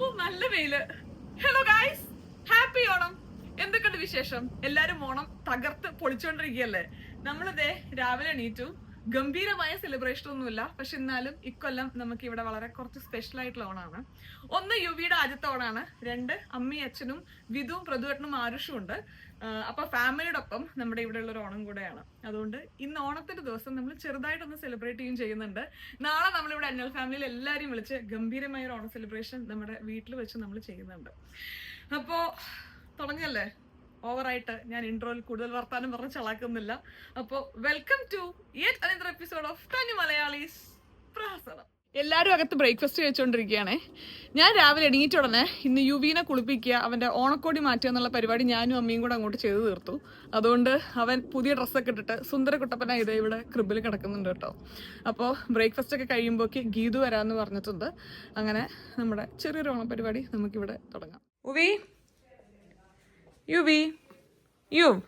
നല്ല വെയിൽ. Hello guys happy Onam. എന്തൊക്കെയുണ്ട് വിശേഷം? എല്ലാരും ഓണം തകർത്ത് പൊളിച്ചോണ്ടിരിക്കുകയല്ലേ? നമ്മളിതേ രാവിലെ എണീറ്റു. ഗംഭീരമായ സെലിബ്രേഷൻ ഒന്നുമില്ല. പക്ഷെ എന്നാലും ഇക്കൊല്ലം നമുക്ക് ഇവിടെ വളരെ കുറച്ച് സ്പെഷ്യൽ ആയിട്ടുള്ള ഓണാണ് ഒന്ന് യുവിയുടെ ആദ്യത്തെ ഓണാണ്. രണ്ട് അമ്മയും അച്ഛനും വിധുവും പ്രതുവട്ടനും ആരുഷും ഉണ്ട്. അപ്പൊ ഫാമിലിയോടൊപ്പം നമ്മുടെ ഇവിടെ ഉള്ള ഒരു ഓണം കൂടെയാണ്. അതുകൊണ്ട് ഇന്ന് ഓണത്തിന്റെ ദിവസം നമ്മൾ ചെറുതായിട്ടൊന്ന് സെലിബ്രേറ്റ് ചെയ്യും ചെയ്യുന്നുണ്ട്. നാളെ നമ്മളിവിടെ അന്നൽ ഫാമിലിയിൽ എല്ലാവരെയും വിളിച്ച് ഗംഭീരമായ ഒരു ഓണം സെലിബ്രേഷൻ നമ്മുടെ വീട്ടിൽ വെച്ച് നമ്മൾ ചെയ്യുന്നുണ്ട്. അപ്പോ തുടങ്ങിയല്ലേ? ഓവറായിട്ട് ഞാൻ ഇൻട്രോയിൽ കൂടുതൽ വർത്താനം പറഞ്ഞ് ചളാക്കുന്നില്ല. അപ്പോൾ welcome to yet episode of തനി മലയാളീസ് പ്രഹസനം എല്ലാവരും അകത്ത് ബ്രേക്ക്ഫാസ്റ്റ് കഴിച്ചുകൊണ്ടിരിക്കുകയാണേ ഞാൻ രാവിലെ എണീറ്റ ഉടനെ ഇന്ന് യുവീനെ കുളിപ്പിക്കുക അവന്റെ ഓണക്കോടി മാറ്റുക എന്നുള്ള പരിപാടി ഞാനും അമ്മയും കൂടെ അങ്ങോട്ട് ചെയ്തു തീർത്തു. അതുകൊണ്ട് അവൻ പുതിയ ഡ്രസ്സൊക്കെ ഇട്ടിട്ട് സുന്ദര കുട്ടപ്പന ഇത് ഇവിടെ ക്രിബിൽ കിടക്കുന്നുണ്ട് കേട്ടോ. അപ്പോൾ ബ്രേക്ക്ഫാസ്റ്റ് ഒക്കെ കഴിയുമ്പോഴേക്ക് ഗീതു വരാമെന്ന് പറഞ്ഞിട്ടുണ്ട്. അങ്ങനെ നമ്മുടെ ചെറിയൊരു ഓണ പരിപാടി നമുക്കിവിടെ തുടങ്ങാം. ഉവി UV U.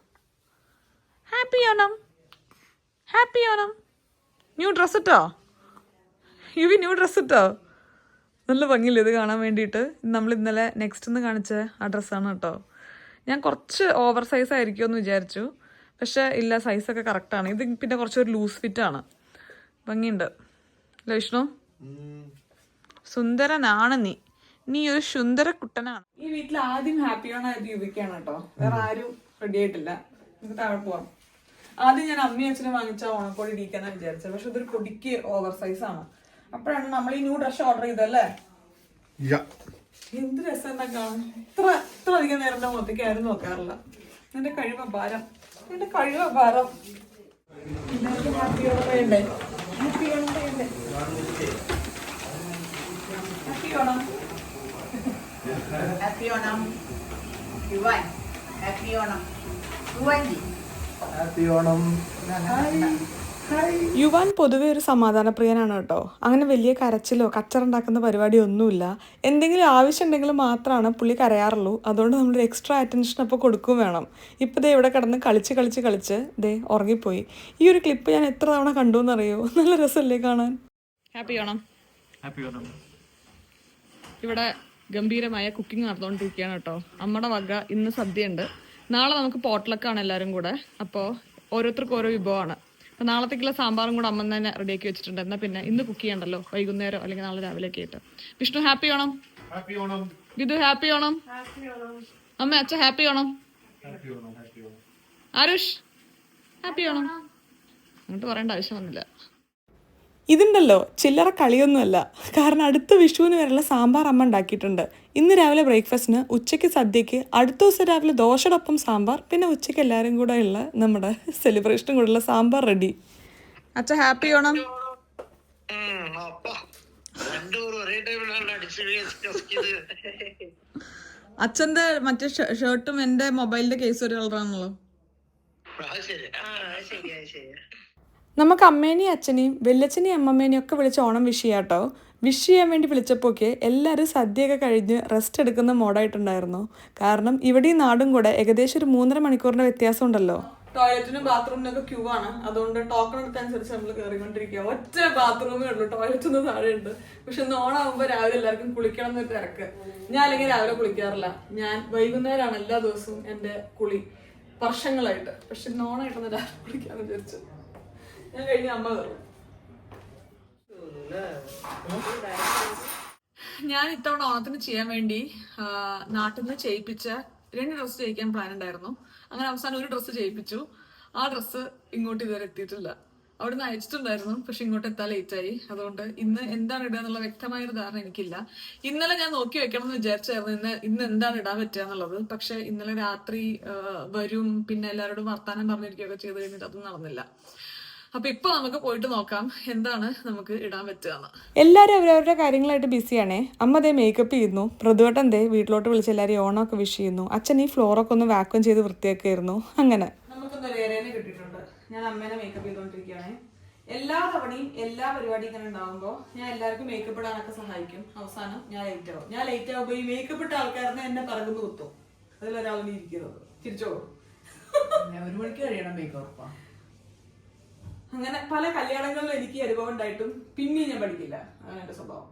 Happy Onam. Happy Onam. New dress ഇട്ടോ? യുവി ന്യൂ ഡ്രസ് ഇട്ടോ? നല്ല ഭംഗിയില്ല ഇത് കാണാൻ വേണ്ടിയിട്ട്? നമ്മൾ ഇന്നലെ നെക്സ്റ്റ് ഒന്ന് കാണിച്ച ആ ഡ്രസ്സാണ് കേട്ടോ. ഞാൻ കുറച്ച് ഓവർ സൈസ് ആയിരിക്കുമെന്ന് വിചാരിച്ചു. പക്ഷേ ഇല്ല സൈസൊക്കെ കറക്റ്റാണ് ഇത് പിന്നെ കുറച്ചൊരു ലൂസ് ഫിറ്റ് ആണ്. ഭംഗിയുണ്ട്. അല്ലേ വിഷ്ണു? സുന്ദരനാണ് നീ. നീ ഒരു സുന്ദര കുട്ടനാണ്. ഈ വീട്ടിൽ ആദ്യം ഹാപ്പി ആണ് ആയത് യുവിക്കാണ് കേട്ടോ. വേറെ ആരും റെഡി ആയിട്ടില്ല. നമുക്ക് താഴെ പോവാം. ആദ്യം ഞാൻ അമ്മയും അച്ഛനും വാങ്ങിച്ച ഓണക്കോടി ഇരിക്കാന്നാ വിചാരിച്ചത്. പക്ഷെ ഇതൊരു പൊടിക്ക് ഓവർ സൈസ് ആണ്. അപ്പോഴാണ് നമ്മൾ ഈ ന്യൂ ഡ്രസ് ഓർഡർ ചെയ്തല്ലേ. എന്ത് രസം കാണാൻ. ഇത്ര ഇത്ര അധികം നേരം എന്റെ മുഖത്തേക്ക് ആരും നോക്കാറില്ല. എന്റെ കഴിവ ഭാരം എന്റെ കഴിവ ഭാരം എല്ലാവർക്കും ഹാപ്പി ഓണം വേണ്ടേ? ഹാപ്പി ഓണം വേണ്ടേ? Happy Onam. Happy Onam Iwan. Happy Onam Iwanji. Happy Onam Iwan പൊതുവെ ഒരു സമാധാനപ്രിയനാണ് കേട്ടോ. അങ്ങനെ വലിയ കരച്ചിലോ കച്ചറുണ്ടാക്കുന്ന പരിപാടി ഒന്നുമില്ല എന്തെങ്കിലും ആവശ്യം ആവശ്യമുണ്ടെങ്കിൽ മാത്രമാണ് പുള്ളി കരയാറുള്ളൂ. അതുകൊണ്ട് നമ്മൾ എക്സ്ട്രാ അറ്റൻഷൻ അപ്പോൾ കൊടുക്കും വേണം. ഇപ്പോൾ ദേ ഇവിടെ കിടന്ന് കളിച്ച് കളിച്ച് കളിച്ച് ദേ ഉറങ്ങിപ്പോയി. ഈ ഒരു ക്ലിപ്പ് ഞാൻ എത്ര തവണ കണ്ടു എന്നറിയോ? നല്ല രസമല്ലേ കാണാൻ? ഹാപ്പി ഓണം ഹാപ്പി ഓണം ഇവിടെ ഗംഭീരമായ കുക്കിംഗ് നടന്നുകൊണ്ടിരിക്കുകയാണ് കേട്ടോ. അമ്മയുടെ വക ഇന്ന് സദ്യയുണ്ട്. നാളെ നമുക്ക് പോട്ട്ലക്കാണ് എല്ലാവരും കൂടെ. അപ്പോൾ ഓരോരുത്തർക്കും ഓരോ വിഭവമാണ്. അപ്പോൾ നാളത്തേക്കുള്ള സാമ്പാറും കൂടെ അമ്മ തന്നെ റെഡിയാക്കി വെച്ചിട്ടുണ്ട്. എന്നാൽ പിന്നെ ഇന്ന് കുക്ക് ചെയ്യണ്ടല്ലോ? വൈകുന്നേരം അല്ലെങ്കിൽ നാളെ രാവിലെ ഒക്കെ ആയിട്ട്. വിഷ്ണു ഹാപ്പി ഓണം. വിധു ഹാപ്പി ഓണം അമ്മ അച്ഛ ഹാപ്പി ഓണം. ആരുഷ് ഹാപ്പി ഓണം അങ്ങോട്ട് പറയേണ്ട ആവശ്യം വന്നില്ല. ഇതുണ്ടല്ലോ ചില്ലറ കളിയൊന്നുമല്ല. കാരണം അടുത്ത വിഷുവിന് വരെയുള്ള സാമ്പാർ അമ്മ ഉണ്ടാക്കിയിട്ടുണ്ട്. ഇന്ന് രാവിലെ ബ്രേക്ക്ഫാസ്റ്റിന് ഉച്ചയ്ക്ക് സദ്യക്ക് അടുത്ത ദിവസം രാവിലെ ദോശയോടൊപ്പം സാമ്പാർ പിന്നെ ഉച്ചയ്ക്ക് എല്ലാവരും കൂടെ ഉള്ള നമ്മുടെ സെലിബ്രേഷനും കൂടെയുള്ള സാമ്പാർ റെഡി അച്ഛ ഹാപ്പി ഓണം. അച്ഛന്റെ മറ്റേ ഷർട്ടും എന്റെ മൊബൈലിന്റെ കേസ് ഒരു കളറാണല്ലോ ശരി. ശരി. നമുക്ക് അമ്മേനെയും അച്ഛനെയും വല്യച്ഛനെയും അമ്മമ്മേനെയും ഒക്കെ വിളിച്ച് ഓണം വിഷ് ചെയ്യാം കേട്ടോ വിഷ് ചെയ്യാൻ വേണ്ടി വിളിച്ചപ്പോഴൊക്കെ എല്ലാവരും സദ്യയൊക്കെ കഴിഞ്ഞ് റെസ്റ്റ് എടുക്കുന്ന മോഡായിട്ടുണ്ടായിരുന്നു കാരണം ഇവിടെ ഈ നാടും കൂടെ ഏകദേശം ഒരു മൂന്നര മണിക്കൂറിന്റെ വ്യത്യാസം ഉണ്ടല്ലോ. ടോയ്ലറ്റിനും ബാത്റൂമിനും ഒക്കെ ക്യൂ ആണ്. അതുകൊണ്ട് ടോക്കൺ എടുത്തനുസരിച്ച് നമ്മൾ കയറിക്കൊണ്ടിരിക്കുക ഒറ്റ ബാത്റൂമേ ഉള്ളൂ. ടോയ്ലറ്റ് ഒന്നും താഴെ ഉണ്ട് പക്ഷെ ഇന്ന് ഓണാകുമ്പോൾ രാവിലെ എല്ലാവർക്കും കുളിക്കണം എന്നൊരു തിരക്ക്. ഞാൻ അല്ലെങ്കിൽ രാവിലെ കുളിക്കാറില്ല. ഞാൻ വൈകുന്നേരമാണ് എല്ലാ ദിവസവും എന്റെ കുളി. വർഷങ്ങളായിട്ട്. പക്ഷെ ഇന്ന് ഓണായിട്ടൊന്ന് രാവിലെ കുളിക്കാൻ വിചാരിച്ചു. ഞാൻ കഴിഞ്ഞ അമ്മ ഞാൻ ഇത്തവണ ഓണത്തിന് ചെയ്യാൻ വേണ്ടി നാട്ടിൽ നിന്ന് ചെയ്യിപ്പിച്ച രണ്ട് ഡ്രസ്സ് ചെയ്യിക്കാൻ പ്ലാൻ ഉണ്ടായിരുന്നു. അങ്ങനെ അവസാനം ഒരു ഡ്രസ്സ് ചെയ്യിപ്പിച്ചു. ആ ഡ്രസ്സ് ഇങ്ങോട്ട് ഇതുവരെ എത്തിയിട്ടില്ല. അവിടുന്ന് അയച്ചിട്ടുണ്ടായിരുന്നു പക്ഷെ ഇങ്ങോട്ട് എത്താൻ ലേറ്റ് ആയി. അതുകൊണ്ട് ഇന്ന് എന്താണ് ഇടുക എന്നുള്ള വ്യക്തമായ ഒരു ധാരണ എനിക്കില്ല. ഇന്നലെ ഞാൻ നോക്കി വെക്കണം എന്ന് വിചാരിച്ചായിരുന്നു ഇന്ന് ഇന്ന് എന്താണ് ഇടാൻ പറ്റുക എന്നുള്ളത്. പക്ഷെ ഇന്നലെ രാത്രി വരും പിന്നെ എല്ലാവരോടും വർത്താനം പറഞ്ഞിരിക്കുകയൊക്കെ ചെയ്ത് കഴിഞ്ഞിട്ട് അതൊന്നും നടന്നില്ല. അപ്പൊ ഇപ്പൊ നമുക്ക് പോയിട്ട് നോക്കാം എന്താണ് നമുക്ക് ഇടാൻ പറ്റുക എല്ലാരും അവരവരുടെ കാര്യങ്ങളായിട്ട് ബിസിയാണേ. അമ്മ ദേ മേക്കപ്പ് ചെയ്യുന്നു. പ്രതുവട്ടൻ ദേ വീട്ടിലോട്ട് വിളിച്ച് എല്ലാവരും ഓണൊക്കെ വിഷ് ചെയ്യുന്നു. അച്ഛൻ ഈ ഫ്ലോറൊക്കെ ഒന്ന് വാക്വം ചെയ്ത് വൃത്തിയാക്കായിരുന്നു അങ്ങനെ. നമുക്കൊന്ന് വേറേനെ കിട്ടിയിട്ടുണ്ട്. ഞാൻ അമ്മേനെ മേക്കപ്പ് എല്ലാ തവണയും എല്ലാ പരിപാടിയും ഇങ്ങനെ ഉണ്ടാവുമ്പോൾ ഞാൻ എല്ലാവർക്കും മേക്കപ്പ് ഇടാനൊക്കെ സഹായിക്കും. അവസാനം ഞാൻ ലേറ്റ് ആവും. ഞാൻ ലേറ്റ് ആവുമ്പോൾ ഈ മേക്കപ്പ് ഇട്ട ആൾക്കാരനെ എന്നെ പറകുന്നു കുത്തും. അതിലൊരാളാണ് ഇരിക്കുന്നത്. തിരിച്ചോളൂ. ഒരു മണിക്ക് കഴിയണം മേക്കപ്പ് അങ്ങനെ പല കല്യാണങ്ങളിലും എനിക്ക് അനുഭവം ഉണ്ടായിട്ടും പിന്നെയും ഞാൻ പഠിക്കില്ല. അങ്ങനെ എന്റെ സ്വഭാവം.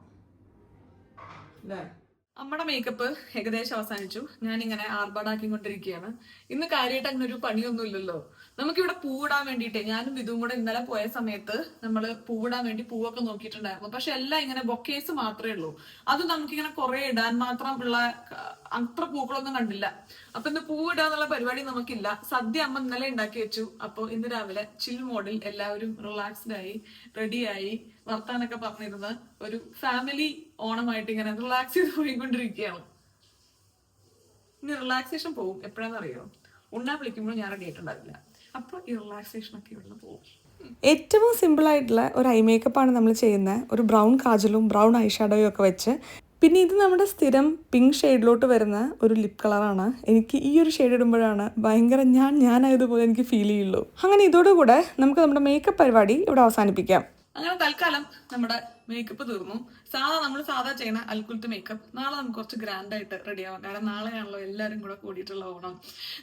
നമ്മുടെ മേക്കപ്പ് ഏകദേശം അവസാനിച്ചു. ഞാൻ ഇങ്ങനെ ആർഭാടാക്കിക്കൊണ്ടിരിക്കുകയാണ്. ഇന്ന് കാര്യമായിട്ട് അങ്ങനെ ഒരു പണിയൊന്നും ഇല്ലല്ലോ നമുക്കിവിടെ പൂവിടാൻ വേണ്ടിയിട്ട് ഞാനും ഇതും കൂടെ ഇന്നലെ പോയ സമയത്ത് നമ്മൾ പൂവിടാൻ വേണ്ടി പൂവൊക്കെ നോക്കിയിട്ടുണ്ടായിരുന്നു. പക്ഷെ എല്ലാം ഇങ്ങനെ ബൊക്കേസ് മാത്രമേ ഉള്ളൂ. അത് നമുക്കിങ്ങനെ കുറെ ഇടാൻ മാത്രം ഉള്ള അത്ര പൂക്കളൊന്നും കണ്ടില്ല. അപ്പൊ ഇന്ന് പൂവിടുക എന്നുള്ള പരിപാടി നമുക്കില്ല. സദ്യ അമ്മ ഇന്നലെ ഉണ്ടാക്കി വെച്ചു. അപ്പൊ ഇന്ന് രാവിലെ ചിൽ മോഡിൽ എല്ലാവരും റിലാക്സ്ഡ് ആയി റെഡിയായി വർത്താനൊക്കെ പറഞ്ഞിരുന്ന ഒരു ഫാമിലി ഓണമായിട്ട് ഇങ്ങനെ റിലാക്സ് ചെയ്ത് പോയിക്കൊണ്ടിരിക്കുകയാണ്. ഇനി റിലാക്സേഷൻ പോകും എപ്പോഴാണെന്ന് അറിയോ ഉണ്ണാൻ വിളിക്കുമ്പോൾ ഞാൻ റെഡി ആയിട്ടുണ്ടാവില്ല. അപ്പൊ ഈ റിലാക്സേഷനൊക്കെ ഇവിടെ പോകും ഏറ്റവും സിമ്പിളായിട്ടുള്ള ഒരു ഐ മേക്കപ്പ് ആണ് നമ്മൾ ചെയ്യുന്നത് ഒരു ബ്രൗൺ കാജലും ബ്രൗൺ ഐ ഷാഡോയും ഒക്കെ വെച്ച്. പിന്നെ ഇത് നമ്മുടെ സ്ഥിരം പിങ്ക് ഷെയ്ഡിലോട്ട് വരുന്ന ഒരു ലിപ് കളറാണ് എനിക്ക് ഈ ഒരു ഷെയ്ഡ് ഇടുമ്പോഴാണ് ഭയങ്കര ഞാൻ ഞാനായതുപോലെ എനിക്ക് ഫീൽ ചെയ്യുള്ളൂ. അങ്ങനെ ഇതോടുകൂടെ നമുക്ക് നമ്മുടെ മേക്കപ്പ് പരിപാടി ഇവിടെ അവസാനിപ്പിക്കാം. അങ്ങനെ തൽക്കാലം നമ്മുടെ മേക്കപ്പ് തീർന്നു. സാധാ നമ്മൾ സാധാ ചെയ്യണ അൽക്കുലത്ത് മേക്കപ്പ് നാളെ നമുക്ക് കുറച്ച് ഗ്രാൻഡ് ആയിട്ട് റെഡി ആവാം. കാരണം നാളെയാണല്ലോ എല്ലാവരും കൂടെ കൂടിയിട്ടുള്ള ഓണം.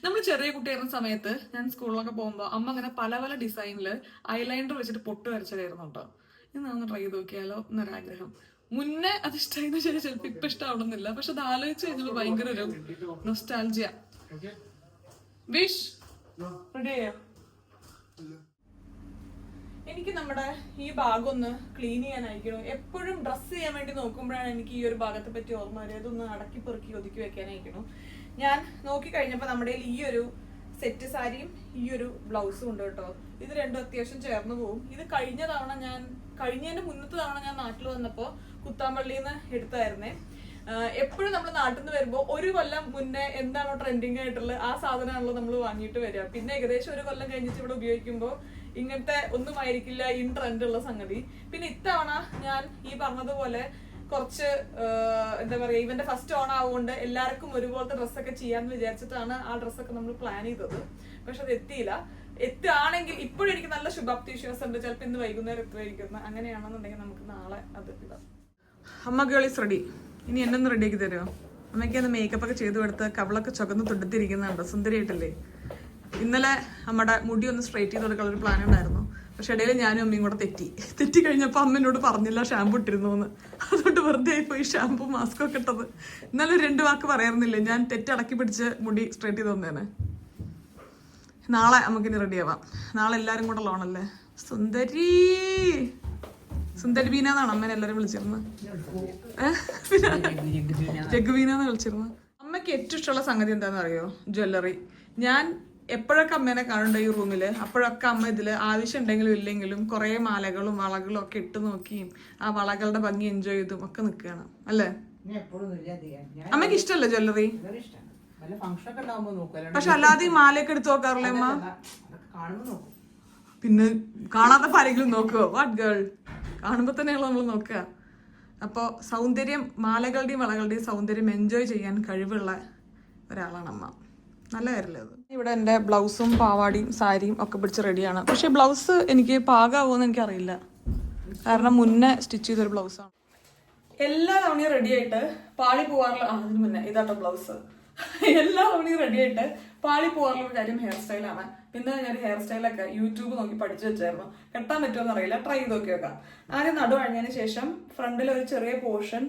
നമ്മൾ ചെറിയ കുട്ടിയായിരുന്ന സമയത്ത് ഞാൻ സ്കൂളിലൊക്കെ പോകുമ്പോൾ അമ്മ അങ്ങനെ പല പല ഡിസൈനിൽ ഐലൈനർ വെച്ചിട്ട് പൊട്ട് വരച്ചതായിരുന്നു കേട്ടോ ഇന്ന് ഒന്ന് ട്രൈ ചെയ്ത് നോക്കിയാലോ എന്നൊരാഗ്രഹം. മുന്നേ അത് ഇഷ്ടമായിരുന്നു ശരി ചിലപ്പോൾ ഇപ്പൊ ഇഷ്ടമാവണമെന്നില്ല പക്ഷെ അത് ആലോചിച്ച് കഴിഞ്ഞപ്പോൾ ഭയങ്കര ഒരു നൊസ്റ്റാൾജിയ വിഷ് റെഡി ചെയ്യാം. എനിക്ക് നമ്മുടെ ഈ ഭാഗം ഒന്ന് ക്ലീൻ ചെയ്യാനായിരിക്കണം. എപ്പോഴും ഡ്രസ്സ് ചെയ്യാൻ വേണ്ടി നോക്കുമ്പോഴാണ് എനിക്ക് ഈ ഒരു ഭാഗത്തെ പറ്റി ഓർമ്മ വരിക. ഇതൊന്ന് അടക്കി പെറുക്കി ഒതുക്കി വെക്കാനായിരിക്കണം. ഞാൻ നോക്കി കഴിഞ്ഞപ്പോൾ നമ്മുടെ ഈ ഒരു സെറ്റ് സാരിയും ഈ ഒരു ബ്ലൗസും ഉണ്ട് കേട്ടോ. ഇത് രണ്ടും അത്യാവശ്യം ചേർന്ന് പോകും ഇത് കഴിഞ്ഞ തവണ ഞാൻ കഴിഞ്ഞതിന്റെ മുന്നത്തെ തവണ ഞാൻ നാട്ടിൽ വന്നപ്പോൾ കുത്താമ്പള്ളിയിൽ നിന്ന് എടുത്തായിരുന്നേ എപ്പോഴും നമ്മൾ നാട്ടിൽ നിന്ന് വരുമ്പോൾ ഒരു കൊല്ലം മുന്നേ എന്താണോ ട്രെൻഡിങ് ആയിട്ടുള്ളത് ആ സാധനമാണല്ലോ നമ്മൾ വാങ്ങിയിട്ട് വരിക. പിന്നെ ഏകദേശം ഒരു കൊല്ലം കഴിഞ്ഞിട്ട് ഇവിടെ ഉപയോഗിക്കുമ്പോൾ ഇങ്ങനത്തെ ഒന്നും ആയിരിക്കില്ല ഇൻ ട്രെൻഡ് ഉള്ള സംഗതി. പിന്നെ ഇത്തവണ ഞാൻ ഈ പറഞ്ഞതുപോലെ കുറച്ച് എന്താ പറയുക ഇവന്റെ ഫസ്റ്റ് ഓൺ ആവുകൊണ്ട് എല്ലാവർക്കും ഒരുപോലത്തെ ഡ്രസ്സൊക്കെ ചെയ്യാന്ന് വിചാരിച്ചിട്ടാണ് ആ ഡ്രസ്സൊക്കെ നമ്മൾ പ്ലാൻ ചെയ്തത്. പക്ഷെ അത് എത്തിയില്ല. എത്തുകയാണെങ്കിൽ ഇപ്പോഴും എനിക്ക് നല്ല ശുഭാപ്തി വിശ്വാസം ഉണ്ട്. ചിലപ്പോൾ ഇന്ന് വൈകുന്നേരം എത്തുമായിരിക്കും. അങ്ങനെയാണെന്നുണ്ടെങ്കിൽ നമുക്ക് നാളെ അത് ഇടാം. അമ്മ കേളി റെഡി ഇനി എന്നെ റെഡിയാക്കി തരുമോ അമ്മയ്ക്ക് അത് മേക്കപ്പ് ഒക്കെ ചെയ്തു കൊടുത്ത് കവളൊക്കെ ചുകന്ന് തുടുത്തിരിക്കുന്നുണ്ടോ സുന്ദരിയായിട്ടല്ലേ? ഇന്നലെ നമ്മുടെ മുടി ഒന്ന് സ്ട്രേറ്റ് ചെയ്ത് കൊടുക്കാനുള്ള പ്ലാൻ ഉണ്ടായിരുന്നു. പക്ഷെ ഇടയിൽ ഞാനും അമ്മയും കൂടെ തെറ്റി. തെറ്റി കഴിഞ്ഞപ്പോൾ അമ്മ പറഞ്ഞില്ല ഷാമ്പു ഇട്ടിരുന്നു എന്ന് അതുകൊണ്ട് വെറുതെ പോയി ഷാമ്പു മാസ്ക് ഒക്കെ ഇട്ടത്. രണ്ട് വാക്ക് പറയാറുന്നില്ല ഞാൻ തെറ്റടക്കി പിടിച്ച് മുടി സ്ട്രേറ്റ് ചെയ്ത് തന്നേനെ നാളെ നമുക്കിനി റെഡി ആവാം. നാളെ എല്ലാരും കൂടെ ലോണല്ലേ സുന്ദരി! സുന്ദരി ബീന എന്നാണ് അമ്മേനെ എല്ലാവരും വിളിച്ചിരുന്നത്. രഘുബീന എന്ന് വിളിച്ചിരുന്നത്. അമ്മയ്ക്ക് ഏറ്റവും ഇഷ്ടമുള്ള സംഗതി എന്താണെന്ന് അറിയോ ജ്വല്ലറി. ഞാൻ എപ്പോഴൊക്കെ അമ്മേനെ കാണുന്നുണ്ട് ഈ റൂമിൽ അപ്പോഴൊക്കെ അമ്മ ഇതിൽ ആവശ്യം ഉണ്ടെങ്കിലും ഇല്ലെങ്കിലും കുറേ മാലകളും വളകളും ഒക്കെ ഇട്ട് നോക്കിയും ആ വളകളുടെ ഭംഗി എൻജോയ് ചെയ്തും ഒക്കെ നിൽക്കുകയാണ്. അല്ലേ? അമ്മയ്ക്ക് ഇഷ്ടമല്ലേ ജ്വല്ലറി പക്ഷെ അല്ലാതെ ഈ മാലയൊക്കെ എടുത്ത് നോക്കാറില്ലേ അമ്മ? പിന്നെ കാണാത്ത ആരെങ്കിലും നോക്കുവോ വാട്ട് ഗേൾ കാണുമ്പോൾ തന്നെയാണ് നമ്മൾ നോക്കുക. അപ്പോൾ സൗന്ദര്യം മാലകളുടെയും വളകളുടെയും സൗന്ദര്യം എൻജോയ് ചെയ്യാൻ കഴിവുള്ള ഒരാളാണ് അമ്മ. നല്ല കാര്യമല്ലേ അത്? ഇവിടെ എന്റെ ബ്ലൗസും പാവാടിയും സാരിയും ഒക്കെ പിടിച്ച് റെഡിയാണ് പക്ഷേ ബ്ലൗസ് എനിക്ക് പാകാവോന്ന് എനിക്ക് അറിയില്ല കാരണം മുന്നേ സ്റ്റിച്ച് ചെയ്തൊരു ബ്ലൗസാണ്. എല്ലാ തവണയും റെഡി ആയിട്ട് പാളി പോവാറില്ല അതിന് മുന്നേ. ഇതാട്ടോ ബ്ലൗസ്. എല്ലാ തവണയും റെഡി ആയിട്ട് പാളി പോവാറുള്ള ഒരു കാര്യം ഹെയർ സ്റ്റൈലാണ് പിന്നെ ഞാൻ ഹെയർ സ്റ്റൈലൊക്കെ യൂട്യൂബ് നോക്കി പഠിച്ചു വെച്ചായിരുന്നു. കെട്ടാൻ പറ്റുമോ അറിയില്ല ട്രൈ ചെയ്ത് നോക്കി നോക്കാം. ആദ്യം നടു കഴിഞ്ഞതിന് ശേഷം ഫ്രണ്ടിൽ ഒരു ചെറിയ പോർഷൻ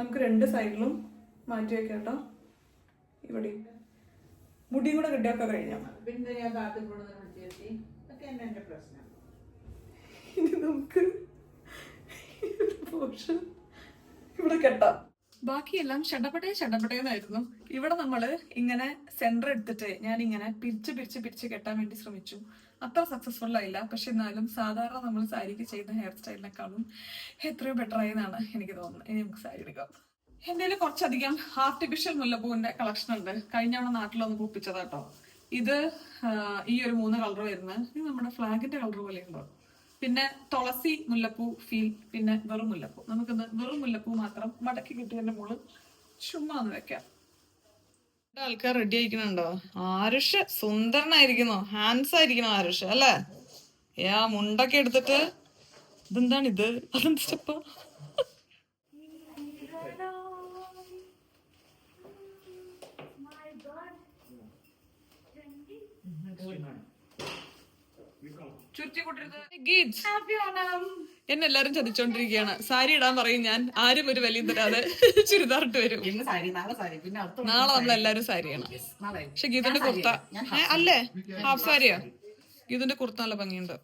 നമുക്ക് രണ്ട് സൈഡിലും മാറ്റി വെക്കാം കേട്ടോ. ഇവിടെ. മുടിയും കൂടെ കിട്ടിയൊക്കെ കഴിഞ്ഞു? പിന്നെ ഞാൻ കൊണ്ടുവന്ന് പ്രശ്നം. ഇനി നമുക്ക് പോർഷൻ ഇവിടെ കെട്ടാം. ബാക്കിയെല്ലാം ഷടപടേ ഷടപടേന്നായിരുന്നു ഇവിടെ നമ്മൾ ഇങ്ങനെ സെന്റർ എടുത്തിട്ട് ഞാൻ ഇങ്ങനെ പിരിച്ച് പിരിച്ച് പിരിച്ച് കെട്ടാൻ വേണ്ടി ശ്രമിച്ചു. അത്ര സക്സസ്ഫുൾ ആയില്ല. പക്ഷെ എന്നാലും സാധാരണ നമ്മൾ സാരിക്ക് ചെയ്യുന്ന ഹെയർ സ്റ്റൈലിനെക്കാളും എത്രയോ ബെറ്റർ ആയി എന്നാണ് എനിക്ക് തോന്നുന്നത്. ഇനി നമുക്ക് സാരി എടുക്കാം. കയ്യിൽ കുറച്ചധികം ആർട്ടിഫിഷ്യൽ മുല്ലപ്പൂവിന്റെ കളക്ഷൻ ഉണ്ട്. കഴിഞ്ഞ തവണ നാട്ടിലൊന്ന് പൂപ്പിച്ചതാട്ടോ ഇത് ഈ ഒരു മൂന്ന് കളർ വരുന്നത് ഇത് നമ്മുടെ ഫ്ലാഗിന്റെ കളർ പോലെ ഉണ്ടോ പിന്നെ തുളസി മുല്ലപ്പൂ ഫീൽ പിന്നെ വെറും മുല്ലപ്പൂ. നമുക്കിന്ന് വെറും മുല്ലപ്പൂ മാത്രം മടക്കി കിട്ടിയതിന്റെ മുകളിൽ ചുമ്മാ ഒന്ന് വെക്കാം. ആൾക്കാർ റെഡി ആയിരിക്കുന്നുണ്ടോ? ആരുഷ് സുന്ദരനായിരിക്കുന്നു. ഹാൻഡ്സ് ആയിരിക്കുന്നു ആരുഷ് അല്ലേ? ഏ മുണ്ടൊക്കെ എടുത്തിട്ട് ഇതെന്താണ് ഇത്? അതെന്ത് സ്റ്റെപ്പാ ചുരുട്ടി കൊണ്ടിരുന്നത് ഗീത് എന്നെ എല്ലാരും ചതിച്ചോണ്ടിരിക്കുകയാണ് സാരി ഇടാൻ പറയും ഞാൻ. ആരും ഒരു വലിയ തരാതെ ചുരിദാറിട്ട് വരും. നാളെ സാരി പിന്നെ അടുത്ത നാളെ നമ്മൾ എല്ലാരും സാരിയാണ്. നാളെ. പക്ഷെ ഗീതന്റെ കുർത്ത. അല്ലേ? ഹാഫ് സാരിയാ. ഗീതന്റെ കുർത്ത നല്ല ഭംഗിയുണ്ട്.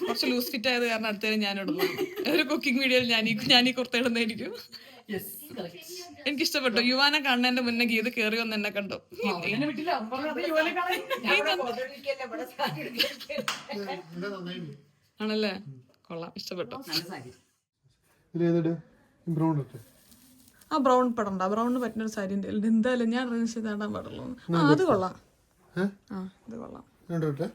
കുറച്ച് ലൂസ് ഫിറ്റ് ആയത് കാരണം അടുത്തേരം ഞാൻ ഇടുന്നു ഒരു കുക്കിംഗ് വീഡിയോയിൽ ഞാൻ ഈ ഞാൻ ഈ കുർത്ത ഇടുന്നതായിരിക്കും. യെസ് എനിക്ക് ഇഷ്ടപ്പെട്ടു യുവാനെ കാണുന്നതിന്റെ മുന്നേ ഗീത കേറി വന്ന് എന്നെ കണ്ടു. ആണല്ലേ? കൊള്ളാം. ഇഷ്ടപ്പെട്ടു. നല്ല സാരി. ഇതിലേതിട്? ബ്രൗൺ ഇട്ട്. ആ ബ്രൗൺ പെടണ്ട. ബ്രൗണിന് പറ്റുന്ന ഒരു സാരി ഉണ്ട് എന്തായാലും ഞാൻ ഡ്രസ് ചെയ്താടാൻ പാടുള്ളൂ. ആ അത് കൊള്ളാം. ആ ഇത് കൊള്ളാം. രണ്ടു ഇട്ടെ.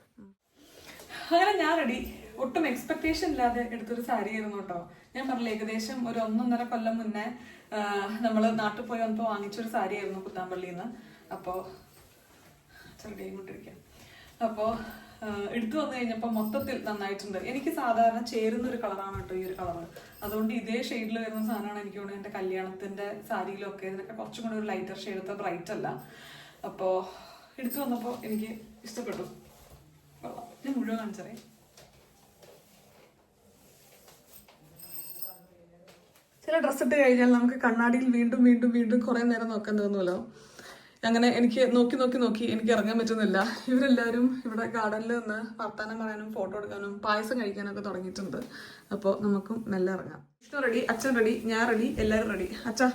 അങ്ങനെ ഞാൻ റെഡി ഒട്ടും എക്സ്പെക്ടേഷൻ ഇല്ലാതെ എടുത്തൊരു സാരി ആയിരുന്നു കേട്ടോ. ഞാൻ പറഞ്ഞില്ല ഏകദേശം ഒരു ഒന്നൊന്നര കൊല്ലം മുന്നേ നമ്മൾ നാട്ടിൽ പോയി വന്നപ്പോൾ വാങ്ങിച്ചൊരു സാരി ആയിരുന്നു കുത്താമ്പള്ളിയിൽ നിന്ന് അപ്പോൾ ചെറുതായി കൊണ്ടിരിക്കാം അപ്പോൾ എടുത്തു വന്നു കഴിഞ്ഞപ്പോൾ മൊത്തത്തിൽ നന്നായിട്ടുണ്ട്. എനിക്ക് സാധാരണ ചേരുന്ന ഒരു കളറാണ് കേട്ടോ ഈ ഒരു കളറ്. അതുകൊണ്ട് ഇതേ ഷെയ്ഡിൽ വരുന്ന സാധനമാണ് എനിക്ക് തോന്നുന്നത് എന്റെ കല്യാണത്തിന്റെ സാരിയിലൊക്കെ. ഇതിനൊക്കെ കുറച്ചും കൂടി ഒരു ലൈറ്റർ ഷെയ്ഡ് അത്ര ബ്രൈറ്റ് അല്ല. അപ്പോൾ എടുത്തു വന്നപ്പോൾ എനിക്ക് ഇഷ്ടപ്പെട്ടു. ഞാൻ മുഴുവൻ കാണിച്ചറേ ചില ഡ്രസ്സ് ഇട്ട് കഴിഞ്ഞാൽ നമുക്ക് കണ്ണാടിയിൽ വീണ്ടും വീണ്ടും വീണ്ടും കുറേ നേരം നോക്കാൻ തോന്നുമല്ലോ. അങ്ങനെ എനിക്ക് നോക്കി നോക്കി നോക്കി എനിക്ക് ഇറങ്ങാൻ പറ്റുന്നില്ല. ഇവരെല്ലാവരും ഇവിടെ ഗാർഡനിൽ നിന്ന് വർത്താനം പറയാനും ഫോട്ടോ എടുക്കാനും പായസം കഴിക്കാനൊക്കെ തുടങ്ങിയിട്ടുണ്ട്. അപ്പോൾ നമുക്കും മെല്ലെ ഇറങ്ങാം. വിഷ്ണു റെഡി അച്ഛൻ റെഡി ഞാൻ റെഡി എല്ലാവരും റെഡി അച്ഛാ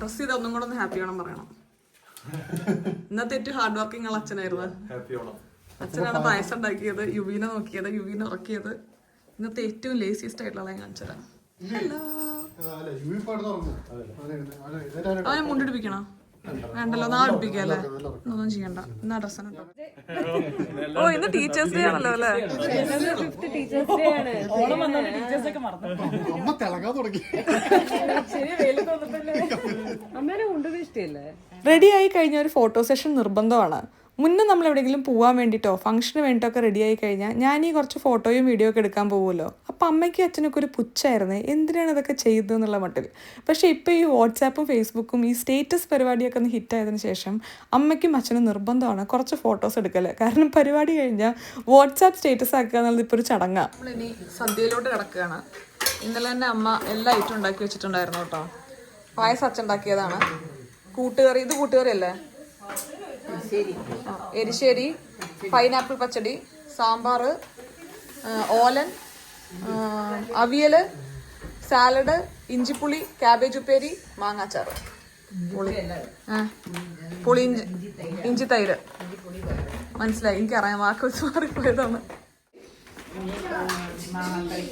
ഡ്രസ്സ് ചെയ്ത് ഒന്നും കൂടെ ഒന്ന് ഹാപ്പി ആവണം പറയണം. ഇന്നത്തെ ഏറ്റവും ഹാർഡ് വർക്കിംഗ് ഉള്ള അച്ഛനായിരുന്നു. ഓണം അച്ഛനാണ് പായസം ഉണ്ടാക്കിയത് യുവീനെ നോക്കിയത് യുവീനെ ഉറക്കിയത്. ഇന്നത്തെ ഏറ്റവും ലേസിയസ്റ്റ് ആയിട്ടുള്ള ഞാൻ കാണിച്ചുതരാം. മുണ്ടിടിപ്പിക്കണോ? വേണ്ടല്ലോ നാളെ ഒന്നും ചെയ്യണ്ട. എന്നാ ഡ്രസ് ഓ ഇന്ന് ടീച്ചേഴ്സ് ഡേ ആണല്ലോ അല്ലേ? റെഡി ആയി കഴിഞ്ഞ ഒരു ഫോട്ടോ സെഷൻ നിർബന്ധമാണ്. മുന്നേ നമ്മൾ എവിടെയെങ്കിലും പോകാൻ വേണ്ടിയിട്ടോ ഫംഗ്ഷന് വേണ്ടിയിട്ടോ ഒക്കെ റെഡി ആയി കഴിഞ്ഞാൽ ഞാൻ ഈ കുറച്ച് ഫോട്ടോയും വീഡിയോ ഒക്കെ എടുക്കാൻ പോകുമല്ലോ അപ്പം അമ്മയ്ക്കും അച്ഛനൊക്കെ ഒരു പുച്ഛായിരുന്നേ എന്തിനാണ് ഇതൊക്കെ ചെയ്തതെന്നുള്ള മട്ടിൽ പക്ഷേ ഇപ്പോൾ ഈ വാട്സാപ്പും ഫേസ്ബുക്കും ഈ സ്റ്റേറ്റസ് പരിപാടിയൊക്കെ ഒന്ന് ഹിറ്റായതിനു ശേഷം അമ്മയ്ക്കും അച്ഛനും നിർബന്ധമാണ് കുറച്ച് ഫോട്ടോസ് എടുക്കൽ കാരണം പരിപാടി കഴിഞ്ഞാൽ വാട്സാപ്പ് സ്റ്റേറ്റസ് ആക്കുക എന്നുള്ളത് ഇപ്പോൾ ഒരു ചടങ്ങാണ് നമ്മളിനി സദ്യയിലോട്ട് കിടക്കുകയാണ്. ഇന്നലെ തന്നെ അമ്മ എല്ലാ ഐറ്റം ഉണ്ടാക്കി വെച്ചിട്ടുണ്ടായിരുന്നു കേട്ടോ. പായസം അച്ഛൻ ഉണ്ടാക്കിയതാണ്. കൂട്ടുകറി ഇത് കൂട്ടുകറി അല്ലേ? എരിശ്ശേരി. പൈനാപ്പിൾ പച്ചടി സാമ്പാർ ഓലൻ അവിയൽ സാലഡ് ഇഞ്ചിപ്പുളി ക്യാബേജ് ഉപ്പേരി മാങ്ങാച്ചാറ്. പുളി. ഇഞ്ചി ഇഞ്ചി തൈര്. മനസ്സിലായി? എനിക്കറിയാം വാക്ക് വെച്ച് മാറിപ്പോയതാണ് മാങ്ങാക്കറി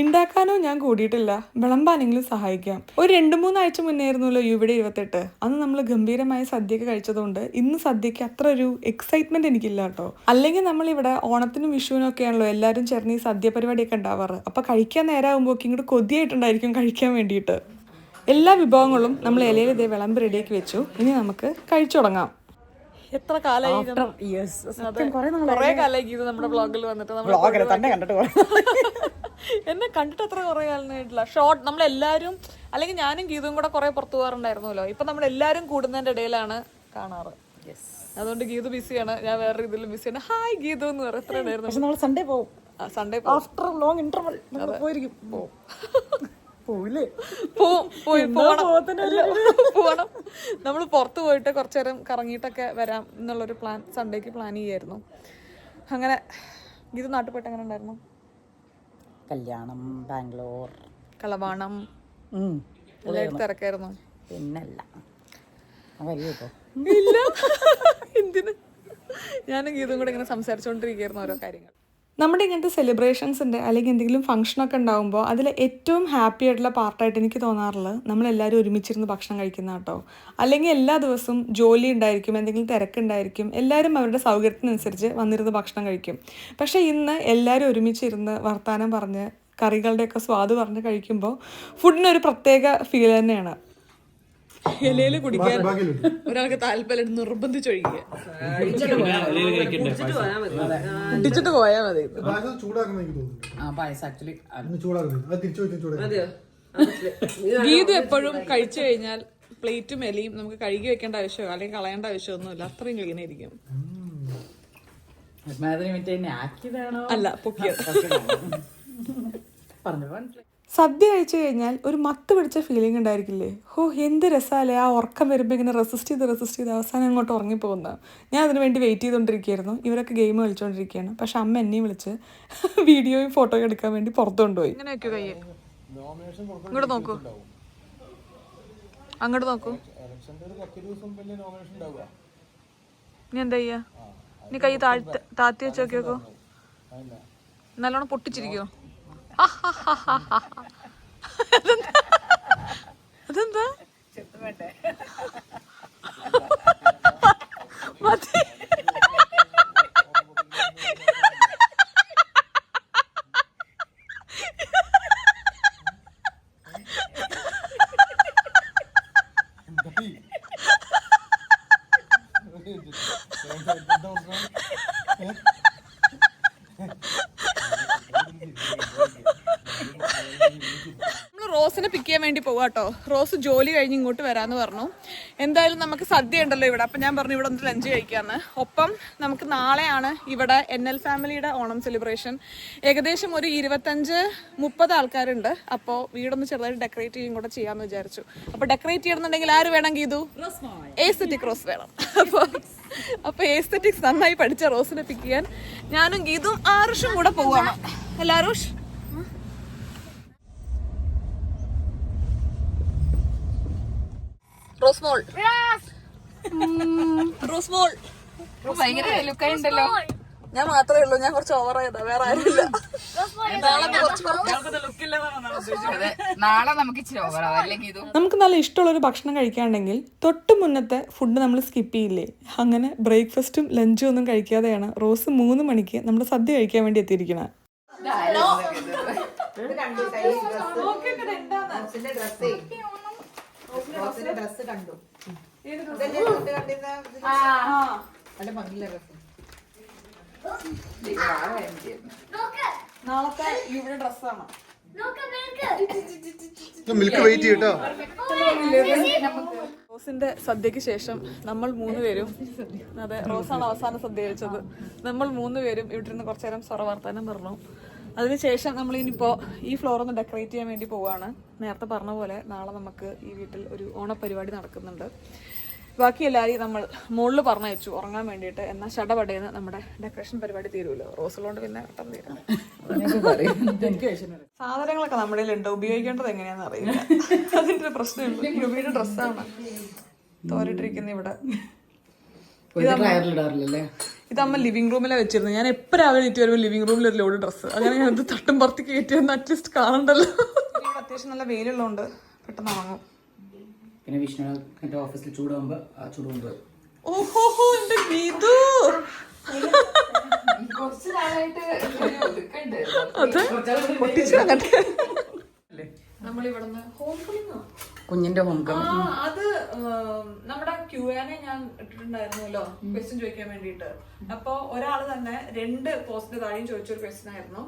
ഉണ്ടാക്കാനോ ഞാൻ കൂടിയിട്ടില്ല. വിളമ്പാനെങ്കിലും സഹായിക്കാം. ഒരു രണ്ട് മൂന്നാഴ്ച മുന്നേയായിരുന്നല്ലോ ഇവിടെ ഇരുപത്തെട്ട്. അന്ന് നമ്മൾ ഗംഭീരമായ സദ്യയൊക്കെ കഴിച്ചതുകൊണ്ട് ഇന്ന് സദ്യക്ക് അത്ര ഒരു എക്സൈറ്റ്മെന്റ് എനിക്കില്ല കേട്ടോ അല്ലെങ്കിൽ നമ്മൾ ഇവിടെ ഓണത്തിനും വിഷുവിനും ആണല്ലോ എല്ലാവരും ചേർന്ന് ഈ സദ്യ പരിപാടിയൊക്കെ ഉണ്ടാവാറ്. അപ്പൊ കഴിക്കാൻ നേരമാകുമ്പോൾ ഇങ്ങോട്ട് കൊതിയായിട്ടുണ്ടായിരിക്കും കഴിക്കാൻ വേണ്ടിയിട്ട്. എല്ലാ വിഭവങ്ങളും നമ്മൾ ഇലയിൽ ഇതേ വിളമ്പ് റെഡിയാക്കി വെച്ചു. ഇനി നമുക്ക് കഴിച്ചു തുടങ്ങാം എത്ര കാലമായി കൊറേ കാലമായി ഇത് നമ്മുടെ ബ്ലോഗിൽ വന്നിട്ട്. നമ്മൾ തന്നെ കണ്ടിട്ട് എന്നെ കണ്ടിട്ട് എത്ര കുറെ കാലമായിട്ടില്ല. ഷോർട്ട് നമ്മളെല്ലാരും അല്ലെങ്കിൽ ഞാനും ഗീതും കൂടെ കുറെ പുറത്തു പോകാറുണ്ടായിരുന്നല്ലോ. ഇപ്പൊ നമ്മൾ എല്ലാരും കൂടുന്നതിന്റെ ഇടയിലാണ് കാണാറ്. അതുകൊണ്ട് ഗീതു ബിസിയാണ്. ഞാൻ വേറെ രീതിയിൽ ബിസിയാണ്. ഹായ് ഗീതു എന്ന് പറയും. എത്ര ഉണ്ടായിരുന്നു? സൺഡേ പോകും സൺഡേ ആഫ്റ്റർ ലോങ് ഇന്റർവൽ പോയിരിക്കും. പോവും. പോവില്ലേ? നമ്മൾ പുറത്ത് പോയിട്ട് കുറച്ചു നേരം കറങ്ങിയിട്ടൊക്കെ വരാം എന്നുള്ളൊരു പ്ലാൻ സൺഡേക്ക് പ്ലാൻ ചെയ്യായിരുന്നു. അങ്ങനെ ഗീത നാട്ടിൽ പോയിട്ട് എങ്ങനെ ഉണ്ടായിരുന്നു? കല്യാണം ബാംഗ്ലൂർ. കളവാണം എല്ലായിടത്തും തിരക്കായിരുന്നു. പിന്നല്ല. ഇല്ല. എന്തിനു? ഞാനും ഗീതും കൂടെ ഇങ്ങനെ സംസാരിച്ചുകൊണ്ടിരിക്കുകയായിരുന്നു ഓരോ കാര്യങ്ങൾ. നമ്മുടെ ഇങ്ങനത്തെ സെലിബ്രേഷൻസിന്റെ അല്ലെങ്കിൽ എന്തെങ്കിലും ഫംഗ്ഷനൊക്കെ ഉണ്ടാകുമ്പോൾ അതിൽ ഏറ്റവും ഹാപ്പി ആയിട്ടുള്ള പാർട്ടായിട്ട് എനിക്ക് തോന്നാറുള്ളത് നമ്മളെല്ലാവരും ഒരുമിച്ചിരുന്ന് ഭക്ഷണം കഴിക്കുന്ന കേട്ടോ. അല്ലെങ്കിൽ എല്ലാ ദിവസവും ജോലി ഉണ്ടായിരിക്കും എന്തെങ്കിലും തിരക്കുണ്ടായിരിക്കും എല്ലാവരും അവരുടെ സൗകര്യത്തിനനുസരിച്ച് വന്നിരുന്ന് ഭക്ഷണം കഴിക്കും. പക്ഷേ ഇന്ന് എല്ലാവരും ഒരുമിച്ചിരുന്ന് വർത്തമാനം പറഞ്ഞ് കറികളുടെയൊക്കെ സ്വാദ് പറഞ്ഞ് കഴിക്കുമ്പോൾ ഫുഡിനൊരു പ്രത്യേക ഫീൽ തന്നെയാണ്. ഇലയിൽ കുടിക്കാൻ ഒരാൾക്ക് താല്പര്യം നിർബന്ധിച്ചൊഴിക്കുക. കുടിച്ചിട്ട് പോയാൽ മതി. ഗീതു എപ്പോഴും കഴിച്ചു കഴിഞ്ഞാൽ പ്ലേറ്റും എലിയും നമുക്ക് കഴുകി വെക്കേണ്ട ആവശ്യമോ അല്ലെങ്കിൽ കളയേണ്ട ആവശ്യമൊന്നുമില്ല അത്രയും ക്ലീൻ ആയിരിക്കും. അല്ല പൊക്കിയത് പറഞ്ഞു മനസ്സിലായി സദ്യ കഴിച്ചു കഴിഞ്ഞാൽ ഒരു മത്ത് പിടിച്ച ഫീലിംഗ് ഉണ്ടായിരിക്കില്ലേ? ഹോ എന്ത് രസമല്ലേ ആ ഉറക്കം വരുമ്പോൾ ഇങ്ങനെ റെസിസ്റ്റ് ചെയ്ത് റെസിസ്റ്റ് ചെയ്ത് അവസാനം അങ്ങോട്ട് ഉറങ്ങിപ്പോകുന്ന. ഞാൻ അതിന് വേണ്ടി വെയിറ്റ് ചെയ്തുകൊണ്ടിരിക്കുകയായിരുന്നു ഇവരൊക്കെ ഗെയിം കളിച്ചുകൊണ്ടിരിക്കുകയാണ് പക്ഷെ അമ്മ എന്നെയും വിളിച്ച് വീഡിയോയും ഫോട്ടോയും എടുക്കാൻ വേണ്ടി പുറത്തു കൊണ്ടുപോയി. ഇങ്ങോട്ട് നോക്കൂ. അങ്ങോട്ട് നോക്കൂ. നീ എന്താ ചെയ്യാ? നീ കൈ താഴ്ത്ത താത്തി വെച്ച് നോക്കൂ നല്ലോണം പൊട്ടിച്ചിരിക്കോ അതെന്താ അതെന്താ മതി നമ്മൾ റോസിനെ പിക്ക് ചെയ്യാൻ വേണ്ടി പോവാട്ടോ റോസ് ജോലി കഴിഞ്ഞ് ഇങ്ങോട്ട് വരാമെന്ന് പറഞ്ഞു. എന്തായാലും നമുക്ക് സദ്യ ഉണ്ടല്ലോ ഇവിടെ. അപ്പം ഞാൻ പറഞ്ഞു ഇവിടെ ഒന്ന് ലഞ്ച് കഴിക്കാമെന്ന് ഒപ്പം നമുക്ക് നാളെയാണ് ഇവിടെ എൻ എൽ ഫാമിലിയുടെ ഓണം സെലിബ്രേഷൻ ഏകദേശം ഒരു ഇരുപത്തഞ്ച് മുപ്പത് ആൾക്കാരുണ്ട്. അപ്പോൾ വീടൊന്ന് ചെറുതായിട്ട് ഡെക്കറേറ്റ് ചെയ്യും കൂടെ ചെയ്യാമെന്ന് വിചാരിച്ചു. അപ്പോൾ ഡെക്കറേറ്റ് ചെയ്യണമെന്നുണ്ടെങ്കിൽ ആര് വേണമെങ്കിൽ ഇതു ഏസ്തെറ്റിക് റോസ് വേണം. അപ്പോൾ അപ്പോൾ ഏസ്തെറ്റിക്സ് നന്നായി പഠിച്ച റോസിനെ പിക്ക് ചെയ്യാൻ ഞാനും ഗീതും ആറുഷും കൂടെ പോവാണ്. എല്ലാറുഷ് റോസ്മോൾ റോസ്മോൾ ഭയങ്കര ലുക്കായുണ്ടല്ലോ ഞാൻ മാത്രമേ ഉള്ളൂ ഞാൻ കുറച്ച് ഓവർ ചെയ്താ വേറെ ആരുമില്ല. നാളെ നമുക്ക് നമുക്ക് നല്ല ഇഷ്ടമുള്ളൊരു ഭക്ഷണം കഴിക്കാണ്ടെങ്കിൽ തൊട്ട് മുന്നത്തെ ഫുഡ് നമ്മൾ സ്കിപ്പ് ചെയ്യില്ലേ? അങ്ങനെ ബ്രേക്ക്ഫാസ്റ്റും ലഞ്ചും ഒന്നും കഴിക്കാതെയാണ് റോസ് മൂന്ന് മണിക്ക് നമ്മൾ സദ്യ കഴിക്കാൻ വേണ്ടി ഡ്രസ്സിന്റെ ഡ്രസ്സേ കണ്ടു? നല്ല നാളത്തെ ഇവിടെ ഡ്രസ്സാണ് മിൽക്ക് വെയിറ്റ് ചെയ്യട്ടോ. റോസിന്റെ സദ്യക്ക് ശേഷം നമ്മൾ മൂന്ന് പേരും അതെ റോസാണ് അവസാന സദ്യ കഴിച്ചത്. നമ്മൾ മൂന്ന് പേരും ഇവിടെ നിന്ന് കുറച്ചു നേരം സ്വറ വർത്താനം പറഞ്ഞു. അതിനുശേഷം നമ്മൾ ഇനിയിപ്പോ ഈ ഫ്ലോർ ഒന്ന് ഡെക്കറേറ്റ് ചെയ്യാൻ വേണ്ടി പോവുകയാണ് നേരത്തെ പറഞ്ഞ പോലെ നാളെ നമുക്ക് ഈ വീട്ടിൽ ഒരു ഓണപ്പരിപാടി നടക്കുന്നുണ്ട്. ബാക്കി എല്ലാവരെയും നമ്മൾ മുകളിൽ പറഞ്ഞയച്ചു ഉറങ്ങാൻ വേണ്ടിയിട്ട്. എന്നാൽ ഷടപടയെന്ന് നമ്മുടെ ഡെക്കറേഷൻ പരിപാടി തീരുമല്ലോ റോസുള്ളതുകൊണ്ട് പിന്നെ പെട്ടെന്ന് തീരും. സാധനങ്ങളൊക്കെ നമ്മുടെ ഉണ്ട് ഉപയോഗിക്കേണ്ടത് എങ്ങനെയാന്ന് അറിയില്ല. അതിന്റെ ഒരു പ്രശ്നമില്ല യുബിയുടെ ഡ്രസ്സാണ്. തോരിട്ടിരിക്കുന്ന ഇവിടെ. ഇത് അമ്മ ലിവിംഗ് റൂമിലെ വെച്ചിരുന്നത് ഞാൻ എപ്പോഴും രാവിലെ എത്തി വരുമ്പോൾ ലിവിംഗ് റൂമിൽ ഒരു ലോഡ് ഡ്രസ്സ് അങ്ങനെ ഞാൻ ഇത് തട്ടും പുറത്ത് കയറ്റി ഒന്ന് അറ്റ്ലീസ്റ്റ് കാണണ്ടല്ലോ. അത്യാവശ്യം നല്ല വെയിലുള്ളതുകൊണ്ട് പെട്ടെന്ന് വാങ്ങും പിന്നെ വിഷ്ണു ഓഫീസിൽ ചൂടാകുമ്പോ ആ ചൂടുമ്പോ ഓഹോ എന്റെ ഗീതു അത്? പൊട്ടിച്ചു അങ്ങോട്ട് നമ്മൾ ഇവിടുന്ന് ഹോം കുഞ്ഞിന്റെ ഹോം ആ അത് നമ്മുടെ ക്യൂ ആനെ ഞാൻ ഇട്ടിട്ടുണ്ടായിരുന്നല്ലോ ക്വസ്റ്റ്യൻ ചോദിക്കാൻ വേണ്ടിയിട്ട്. അപ്പൊ ഒരാൾ തന്നെ രണ്ട് പോസ്റ്റിന് താഴെയും ചോദിച്ചൊരു ക്വസ്റ്റ്യൻ ആയിരുന്നു.